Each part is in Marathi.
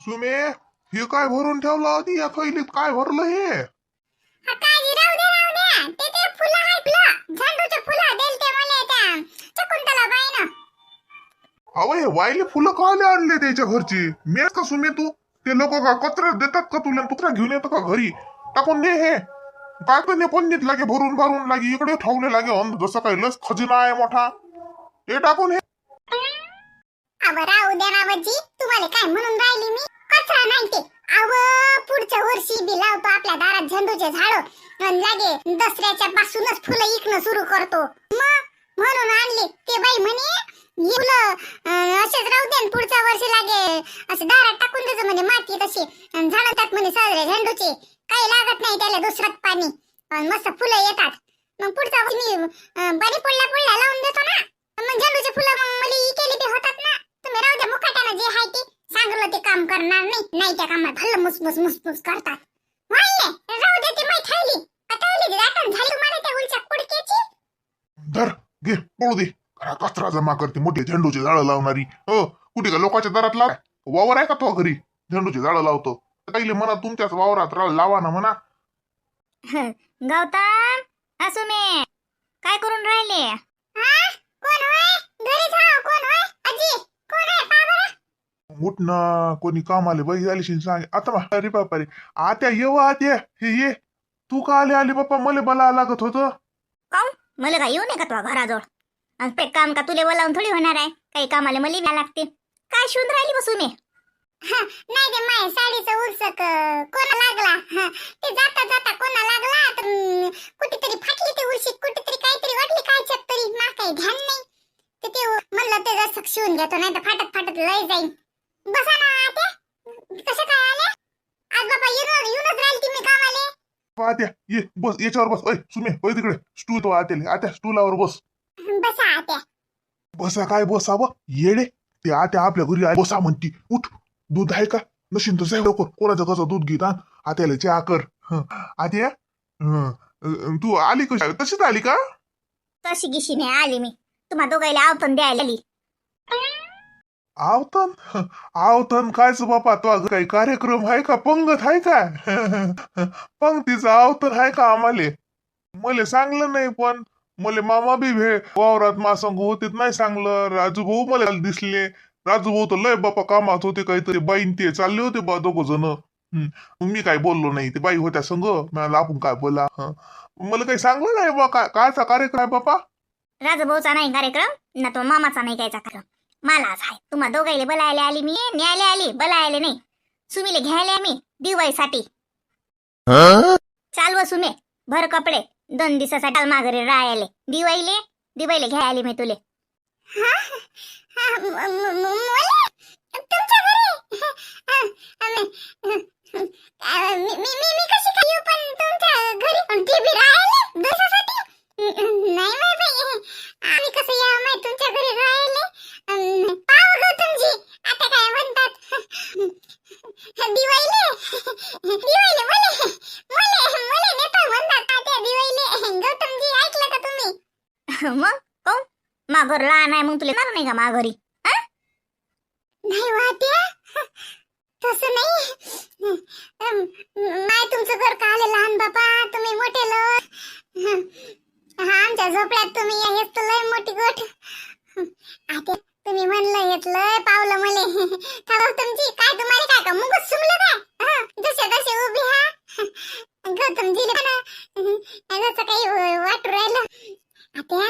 सुमे हे काय भरून ठेवलं होती या थैलीत काय भरलं हे? हा, हे वायले फुलं काले आणले त्याच्या घरची? मेस का सुमे तू? ते लोक का कचरा देतात का तुला? कुत्रा घेऊन येतो का घरी? टाकून दे हे. काय पण देत लागे भरून भरून लागे इकडे ठेवले लागे जसं काही लस खजिना आहे मोठा. ते टाकून हे. अव राहू द्या रावजी तुम्हाला काय म्हणून राहिली मी? कचरा नाही ते. आव पुढच्या वर्षी बी लावतो आपल्या दारात झेंडूचे झाड. आणि लागे दसऱ्याच्या पासूनच फुलं इकणं सुरू करतो. मग म्हणून आणले. ते बाई म्हणे फुलं असेच राहू दे पुढच्या वर्षी लागे. असे दारात टाकून द्यायचं म्हणे माती तशी. आणि झाडं टाक म्हणे साजरे झेंडूचे. काही लागत नाही त्याला दुसरं पाणी. मस्त फुलं येतात. मग पुढचा वर्षी मी पाणी पडला पडला लावून देतो ना मग झेंडूचे फुलं मग मला ई केली ते होतात ना तुम्ही राहू द्या मुकाट्यानं जे आहे ते सांगलं ते काम करणार नाही त्या कामात. भल्ल मुसमुस मुसमुस करतात. वाहिले राहू दे ती माई थैली थैली दाटण झाली तुम्हाला त्या उलच्या कुडक्याची? धर घे पळू दे. घरा कचरा जमा करते मोठे झेंडूचे झाडं लावणारी. हो कुठे का लोकांच्या दारात लाव. वावर आहे का तो घरी? झेंडूचे झाडं लावतो. काही म्हणा तुमच्याच वावरात लावा ना म्हणा. गौतम असुमे काय करून राहिले हा कोण होय घरी जाओ कोण होय अजी कोण आहे पा बरं उठ ना कोणी कामाले बाई आली शिन सांग. आता मा- अरे बापा रे आत्या येव आत्या हे ये. तू का आले आली बाप्पा मला बोला लागत होतं. काऊन मला काय येऊ नये का तुझ्या घराजवळ? आणि ते काम का तुले बोलावून थोडी होणार आहे? काही कामाला मला द्या लागते काय शोध राहिली बसून हा, नाही ते माय साडीचं उरसक कोणा लागला? हा, ते जाता जाता कोणा लागला? तर कुठेतरी फाटली ते उरशी कुठेतरी काहीतरी वाटली काय तरी. मा काही ध्यान नाही. ते म्हणलं ते जसं शिवून घेतो नाही तर फाटत फाटत लय जाईन बसा ना आते कसं काय आले आज बाबा येऊन येऊनच राहील तुम्ही कामाले आत्या ये बस याच्यावर बस. ऐ सुमे होय तिकडे. स्टूल तो आत्याले आत्या स्टूलावर बस. बसा आत्या. बसा काय बसावं येडे ते आत्या आपल्या घरी आली. बसा म्हणती. उठ. दूध आहे का? नशीन तर जाय लवकर. कोणाचं कसं दूध घेत आण आत्याला चहा कर. हं. आत्या? हं. अं, तू आली कशी? तशीच आली का? तशी गिशी नाही आली मी. तुम्हा दोघायला आवतन द्यायला आली. आवतन? आवतन कायच बापा तो अगं काही कार्यक्रम आहे का? पंगत आहे का? पंक्तीचं आवतन आहे का आम्हाले? मले सांगलं नाही पण मले मामा बी भे वावरात मा संग नाही सांगलं. राजू भाऊ मला दिसले. राजू भाऊ तर लय बापा कामात होते काहीतरी. बाईन ते चालले होते बा दोघ जण. मी काय बोललो नाही. ते बाई होत्या संग. मला आपण काय बोला? मला काही सांगलं नाही बा कायचा कार्यक्रम आहे बापा? राजभाऊचा नाही कार्यक्रम ना तो मामाचा नाही कायचा कार्यक्रम. मलाच आहे तुम्हा दोघायला बोलायला आली मी न्यायला आली बोलायला नाही सुमीले घ्यायला मी दिवाळीसाठी चाल व सुमे भर कपडे दोन दिवसासाठी चाल माघारी राहायले दिवाळीले दिवाळीले घ्यायला आली मी तुले हा, हा, हा, नाही माय बाई आम्ही कसं या माय तुमच्या घरी राहिले मग? काऊन मा घर लहान आहे मग तुला येणार नाही का मा घरी नाही वाट्या. तसं नाही. नाही तुमचं घर का आले लहान बापा? तुम्ही मोठे लोक. हा आमच्या झोपड्यात तुम्ही हेच तर लय मोठी गोठ आता तुम्ही म्हणलं येतलं पावलं मले. का हो तुमची. काय तुम्हाला काय का? मुगच सुमलं काय? जसे तसे उभी हा. गौतम पण जसं काही वाटू राहिलं. आता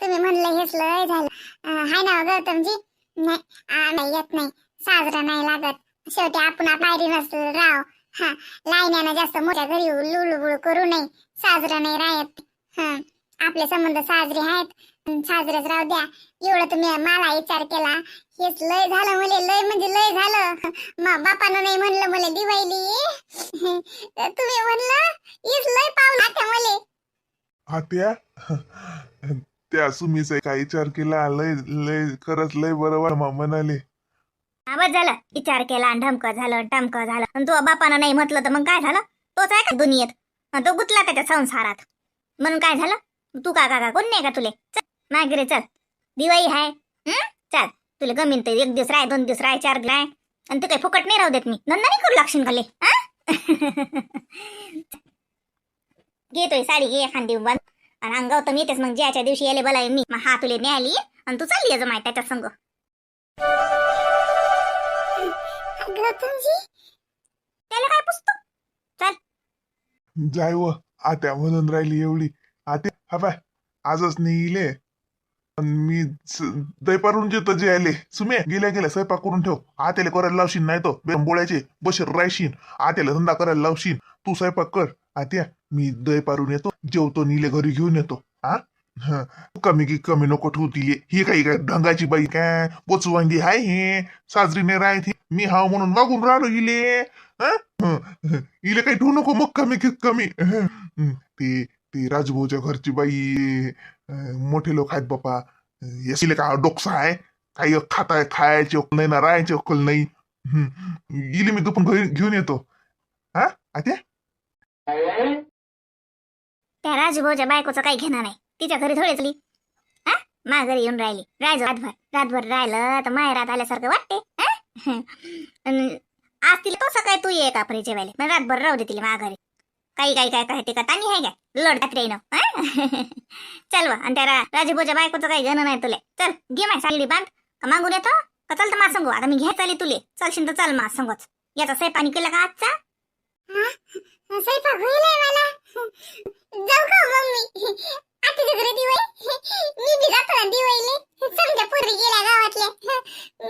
तुम्ही म्हणलं हेच झालं. हाय ना गौतमजी नाही आ, नाही येत नाही. साजरा नाही लागत. शेवटी आपण पायरीनच राव. हा लाईन्यानं जास्त मोठ्या घरी लुळबुळ करू नये. साजरा नाही राहत. हा. आपले संबंध साजरे आहेत. साजरेच राहू द्या. एवढं तुम्ही मला विचार केला. हेच लय झालं मले लय म्हणजे लय झालं. मा बापानं नाही म्हणलं मला दिवाळीली. तुम्ही म्हणलं हेच लय पाऊल आता मले. आत्या त्या सुमीचा काय विचार केला? लय लय खरंच लय बरोबर मा म्हणाले आवाज झालं. विचार केला आणि ढमकं झालं टमकं झालं. आणि तो बापानं नाही म्हटलं तर मग काय झालं? तोच आहे का दुनियेत? तो गुतला त्याच्या संसारात. म्हणून काय झालं? तू का का कोण नाही का तुले? चल मागे रे चल. दिवाळी आहे हं? चल तुला गमीन तर एक दिवस राय दोन दिवस राय चार दिवस राय आणि ते काही फुकट नाही राहू देत मी. धंदा नाही करू लागशील खाली घेतोय साडी घे एखादी बंद आणि अंगाव तर येतेच मग ज्याच्या दिवशी यायला बोलाय मी. मग हा तुले न्यायली आणि तू चालली याचं माहिती त्याच्या संग. त्याला काय पुसतो? जाय व आत्या म्हणून राहिली एवढी. आते हा आजच नाही इले मी दैपारून दही पारून जेतो आले. सुमे गेल्या गेल्या स्वयंपाक करून ठेव. आतेले करायला लावशील नाही तो. बोळ्याचे बशीर राहशील आत्याला धंदा करायला लावशील तू स्वयंपाक कर. आत्या मी दही पारून येतो. जेवतो नीले घरी घेऊन येतो. हा. कमी की कमी नको ठेवू ही काही काय ढंगाची बाई काय? पोचवांगी हाय हे. साजरीने राहते मी हाव म्हणून वागून राहिलो इले. इले काही ठेवू नको मग कमी की कमी. ते ती राजभाऊच्या घरची बाई अं, मोठे लोक आहेत बापा. येसिले का डोकसा आहे. काही खाताय खायची अक्कल नाही ना राहायची अक्कल नाही. हं. इले मी दुपून घरी घेऊन येतो. हा? आत्या? त्या राजभाऊच्या बायकोचं काही घेणार नाही. तिच्या घरी थोडीच ली. हा? माझ्या घरी येऊन राहिली. राहायचं रातभर रातभर राहिलं तर माहेरात आल्यासारखं वाटते. हा? अन आज तिला तो सकाळी तू ये का जेवायला मग रातभर राहू दे तिला माझ्या घरी. काही काही काय काय ते का आहे काय लोड रात्री न चल वा आणि त्या रा- राजभाऊच्या बायकोचं काही घेणं नाही तुले. चल घे माय साडी बांध का मागून येतो का चल तर मा सांगू आता मी घ्या चाली तुले. चलशील तर चल मा सांगूच. याचा स्वयंपाणी केला का आजचा? स्वयंपाक होईल मला. जाऊ का हो मम्मी? आताच्या घरी दिवाळी? मी बी जातो ना दिवाळीले. समजा पूर्वी गेल्या गावातल्या.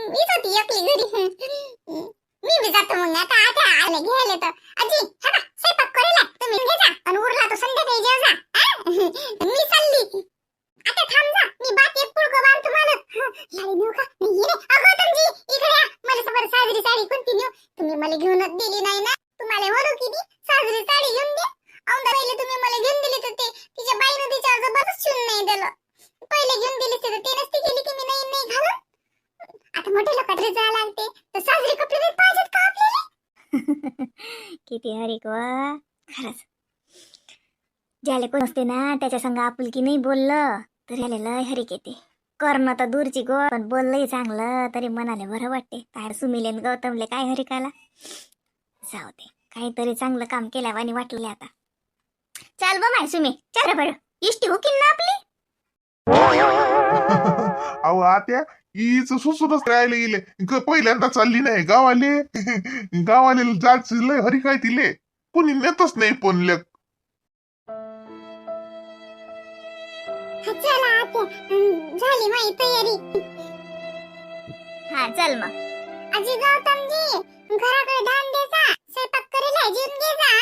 मीच होती एकली घरी. मी बी जातो मग. आता आता आले घ्यायला तर आजी हा बा, स्वयंपाक करेला तुम्ही घे जा आणि उरला तो संध्याकाळी जेव जा आ? मी चालली आता थांब जा मी बात एक पुळको बांधतो मला लाडी नेऊ का नाही ये रे. अगं तुमची इकडे या मला सबर साजरी साडी कोणती नेऊ तुम्ही मला घेऊनच दिली नाही ना तुम्हाला म्हणू किती साजरी साडी घेऊन दे औंदा पहिले तुम्ही मला घेऊन दिली तर ते तिच्या बाईनं तिच्यावर जबरदस्त शिवून नाही दिलं पहिले घेऊन दिली तर ते नसती गेली की मी नाही नाही घालून आता जायला लागते तर साजरी कपडे पाहिजेत का आपल्याला? किती हरिक वा. खरंच. ज्याला कोण असते ना त्याच्या संग आपुलकी नाही बोललं तर याला लय हरिक येते. करणं तर दूरची गोड पण बोललंही चांगलं तरी मनाले बरं वाटते. काय सुमिले गौतमले काय हरिकाला? जाऊ दे. काहीतरी चांगलं काम केल्यावानी वाटले आता. चाल बा माय सुमे. चार बरं. इष्टी हुकीन ना आपली? अहो आत्या हीच सुसूनच राहायला गेले. ग- पहिल्यांदा चालली नाही गावाले. गावाले जात लय हरी काय तिले कोणी नेतच नाही पण लेक चला आता अं, झाली माझी तयारी. हा चल मग. आजी गौतमजी घराकडे ध्यान द्यायचा स्वयंपाक करेला जेवून घ्यायचा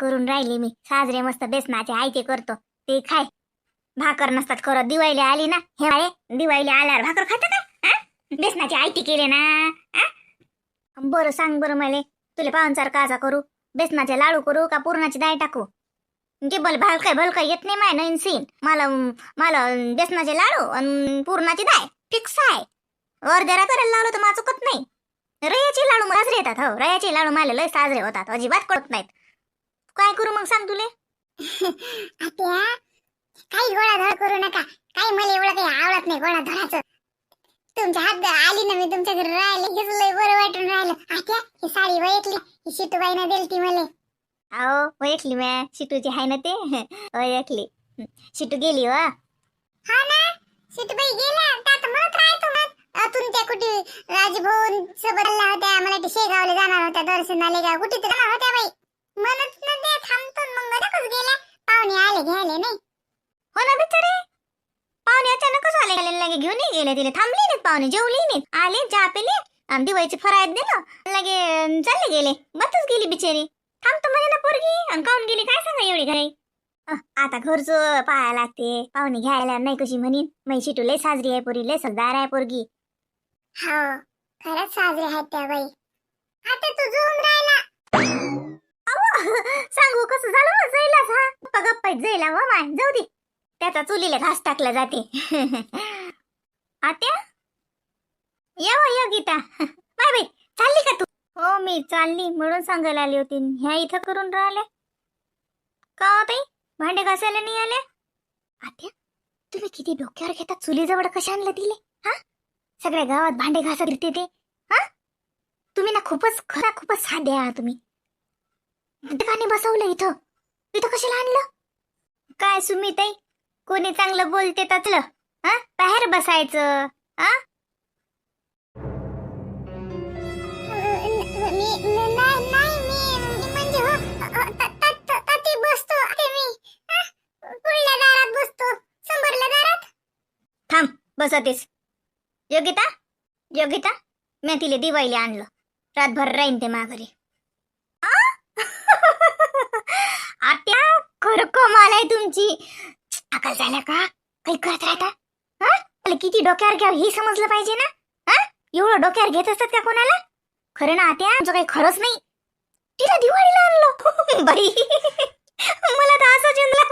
करून राहिले मी. साजरे मस्त बेसनाचे आयते करतो. ते खाय. भाकर नसतात खरं दिवाळीला आली ना. हे माळे दिवाळीला आल्यावर भाकर खात का बेसनाचे आयते केले ना? आ? बरं सांग बरं मला. तुला पाहुणचार काचा करू? बेसनाचे लाडू करू का पुरणाची दाय टाकू? ते बल भलकाय भलकाय येत नाही माय नवीन सीन मला मला बेसनाचे लाडू आणि पुरणाची दाय फिक्स आहे. अर्ध्याला करायला लावलं तर मला चुकत नाही. रयाचे लाडू साजरे येतात हो. रयाचे लाडू मला लय साजरे होतात. अजिबात कळत नाहीत. काय करू मग सांग तुले? आत्या काही गोळाधळ करू नका. काही मला एवढं काही आवडत नाही गोळाधळाचं. तुमच्या हात आली ना मी तुमच्या घरी राहिले हेच लय बरं वाटून राहिलं. आत्या ही साडी वैकली ही शिटूबाईनं दिली ती मला. अहो ओळखली म्या. शिटूची आहे ना ते. ओळखली शिटू गेली वा. हा ना? शिटूबाई गेल्या. आता मग अतून त्या कुठे राजभवन सोबत होत्या. मला ते शेगावला जाणार होत्या. दर्शनाला कुठे जाणार होत्या बाई? म्हणत ना थांबतो मग नकच गेल्या. पाहुणे आले घ्यायले नाही. हो ना बिचारे. पाहुणे अचानकच आले. गेले लगे घेऊन गेले तिले. थांबले नाहीत पाहुणे जेवले नाहीत. आले चहा पेले आणि दिवाळीची फरायत दिलं. लगे चालले गेले. बसच गेली बिचारी. थांबतो म्हणे ना पोरगी. आणि काऊन गेली काय सांगा एवढी घरी आता घरचं पाहायला लागते. पाहुणे घ्यायला नाही कशी म्हणीन मै शिटू लय साजरी आहे पोरी लय सगदार आहे पोरगी. हो खरंच साजरे आहेत त्या बाई. आता तू झोम राहिला गप्पा व माय? जाऊ दे. त्याचा चुलीला घास टाकला जाते. आत्या? ये ये गीता. बाय बाई चालली का तू? हो मी चालली. म्हणून सांगायला आली होती. ह्या इथं करून राहिले का हो भांडे घासायला नाही आले आत्या तुम्ही किती डोक्यावर घेता? चुलीजवळ कशाला दिले हा? सगळ्या गावात भांडे घासत फिरते ते. हा? तुम्ही ना खूपच खरा खूपच साध्या तुम्ही. दुकाने बसवलं इथं. इथं कशाला आणलं? काय सुमिताई? कोणी चांगलं बोलते तसलं हा? बाहेर बसायचं हा? म्हणजे हो थांब बसतेस. योगिता योगिता मी तिला दिवाळीला आणलं. रातभर राहीन ते माघारी? आत्या! खरं कमाल आहे तुमची. अकल झाल्या का? काही करत राहता? हा? किती डोक्यावर घ्यावं हे समजलं पाहिजे ना? हा? एवढं डोक्यावर घेत असतात का कोणाला? खरं ना आत्या? आमचं काही खरंच नाही. तिला दिवाळीला आणलं. बाई. मला तर असं चिंतलं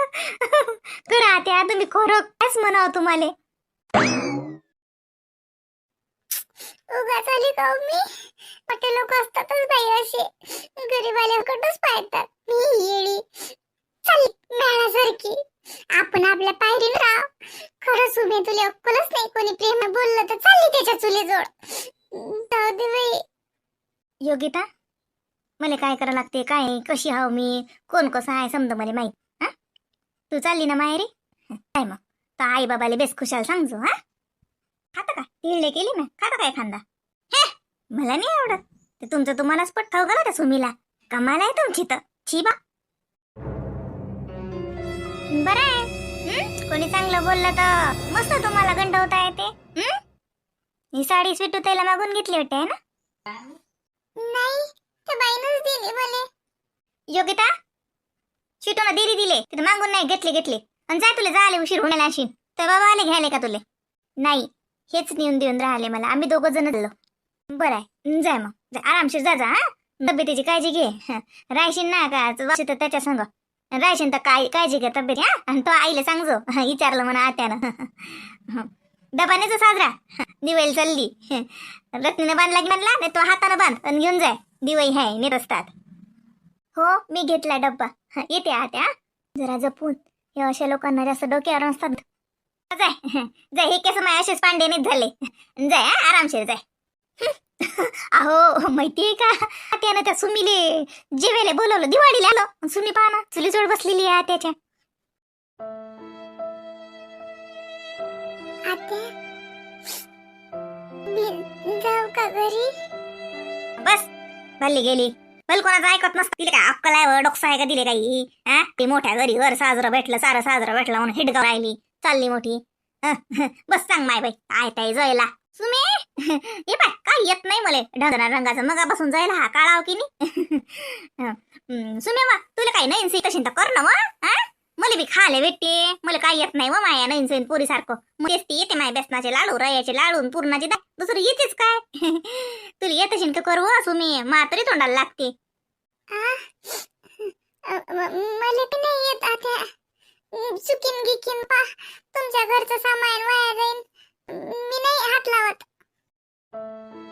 खरं आत्या तुम्ही खरं कायच म्हणावं तुम्हाला. उगाच आली का हो मी? मोठे लोक असतातच बाई असे. गरीबाल्याकडच पाहतात. मी येळी चालली आपण आपल्या पायरीन राव. खरंच उभे तुले अक्कलच नाही कोणी प्रेम बोललं तर चालली त्याच्या चुलीजवळ. जाऊ दे बाई. योगिता मला काय करावं लागते काय कशी हाव मी? कोण कसं आहे समजा मला माहीत. हा? तू चालली ना माहेरी? काय मग? तर आई बाबाला बेस खुशाल सांगजो हा? खाता का? तिळले केली ना? खाता काय खांदा? हे मला नाही आवडत. ते तुमचं तुम्हालाच पट खाऊ का त्या सुमीला? कमाल आहे तुमची तर. छिबा बरं आहे? कोणी चांगलं बोललं तर मस्त तुम्हाला गंडवता येते. हं? साडी स्वीटू त्याला मागून घेतली वाटते है ना? नाही त्या बाईनच दिली मला. योगिता शिटून दिली दिले तिथे मागून नाही घेतले घेतले. आणि जाय तुला जायला उशीर होण्याला अशी तर बाबा आले घ्यायले का तुले? नाही हेच नेऊन देऊन राहिले मला. आम्ही दोघं जण झालो बरं आहे. जाय मग. आरामशीर जा जा हा. तब्येतीची काळजी घे. राहशील ना का? वाशी तर त्याच्या संग. राहशील तर काय काळजी घे तब्येत हा? आणि तो आईला सांगजो. विचारलं म्हणा आत्यानं. हं. डबानेच साजरा. दिवाळी चालली. रत्नीनं बांधला की बांधला नाही तो हातानं बांध आणि घेऊन जाय. दिवाळी हाय निरस्तात. हो मी घेतला डब्बा. येते आत्या. जरा जपून. हे अशा लोकांना जास्त डोक्यावर नसतात. जाय. जाय हे केस माय असेच पांडेनेच झाले. जाय आरामशीर जाय. अहो माहितीये का? त्यानं त्या सुमीले जेवायला बोलवलं दिवाळीला आलो. सुमी पाहा चुली जोड बसलेली आहे त्याच्या आता मी जाऊ का घरी? बस भल्ली गेली. भल कोणाचं ऐकत नसतं. तिला काय अक्कल आहे डोकसा आहे का दिले काही? हा? ते मोठ्या घरी घर साजरं भेटलं सारं साजरं भेटलं म्हणून हिडगाव राहिली. चालली मोठी. बस सांग माय बाई. काय ताई जयला. सुमे! हे पाय काय येत नाही मले. ढगरा रंगाचं मगापासून जायला हा काळाव की नाही सुमेवा सुमे तुला काही नाही सी कशी तर कर ना मग मला बी खाले भेटते. मला काय येत नाही व माया नईन सैन पोरी सारखं मग येते ती येते माय बेसनाचे लाडू रयाचे लाडू पूर्णाचे पुरणाचे दुसरं येतेच काय? तुला येत असेल का करू असू मी मा तोंडाला लागते. मला बी नाही येत आता. चुकीन गिकीन पा तुमच्या घरचं सामान वाया जाईन. मी नाही हात लावत. Música